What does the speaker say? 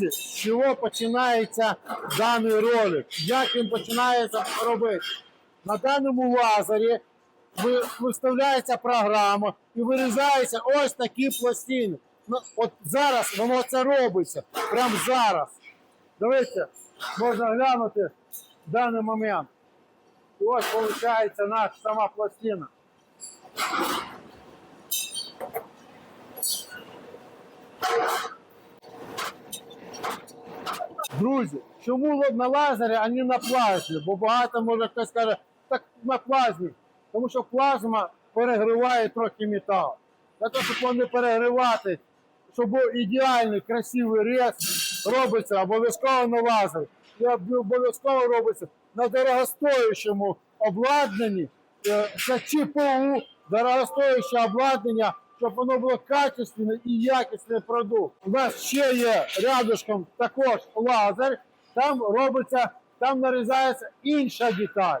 Друзі, з чого починається даний ролик? Як він починається робити? На даному лазері виставляється програма і вирізаються ось такі пластини. Ну, от зараз воно це робиться. Прямо зараз. Дивіться, можна глянути в даний момент. Ось виходить наша сама пластина. Друзі, чому на лазері, а не на плазмі? Бо багато може хтось каже, так на плазмі. Тому що плазма перегріває трохи метал. Для того, щоб його не перегрівати, щоб був ідеальний, красивий рез, робиться обов'язково на лазері. І обов'язково робиться на дорогостоящому обладнанні. Е, Це ЧПУ, дорогостояще обладнання, щоб воно було качественне і якісний продукт. У нас ще є рядышком також лазер, там робиться, там нарізається інша деталь.